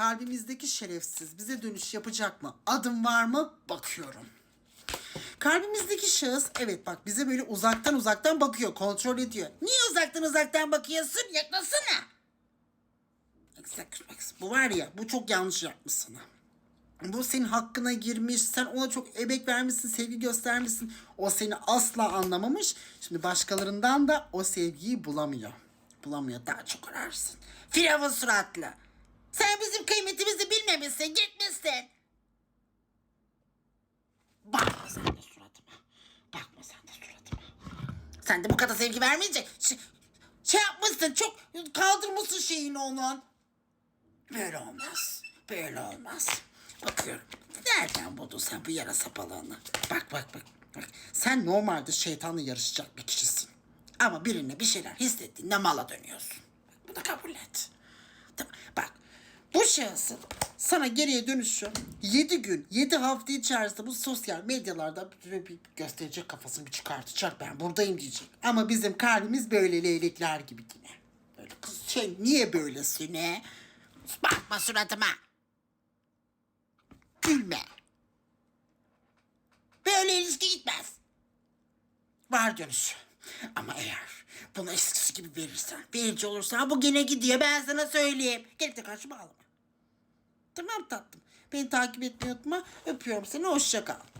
kalbimizdeki şerefsiz bize dönüş yapacak mı? Adım var mı? Bakıyorum. Kalbimizdeki şahıs evet bak bize böyle uzaktan uzaktan bakıyor, kontrol ediyor. Niye uzaktan uzaktan bakıyorsun? Yaklasana. Bu var ya bu çok yanlış yapmış sana. Bu senin hakkına girmiş, sen ona çok emek vermişsin, sevgi göstermişsin. O seni asla anlamamış. Şimdi başkalarından da o sevgiyi bulamıyor. Bulamıyor, daha çok ararsın. Firavun suratlı. Kıymetimizi bilmemişsin, gitmişsin. Bakma sen de suratıma. Bakma sen de suratıma. Sen de bu kadar sevgi vermeyecek. Şey, şey yapmışsın, çok kaldırmışsın şeyini onun. Böyle olmaz. Böyle olmaz. Bakıyorum. Nereden buldun sen bu yara sapalığını? Bak bak bak. bak. Sen normalde şeytanla yarışacak bir kişisin. Ama birine bir şeyler hissettiğinde mala dönüyorsun. Bak, bunu kabul et. Bak şahsın sana geriye dönüşü 7 gün, 7 hafta içerisinde bu sosyal medyalarda bir, gösterecek kafasını bir çıkartacak. Ben buradayım diyecek. Ama bizim kalbimiz böyle leylekler gibi yine. Böyle kız şey niye böylesin he? Bakma suratıma. Gülme. Böyle ilişki gitmez. Var dönüş. Ama eğer bunu eskisi gibi verirsen, verici olursa bu gene gidiyor ben sana söyleyeyim. Gelip de karşıma ağlama. Tamam tatlım. Beni takip etmeyi unutma. Öpüyorum seni. Hoşça kal.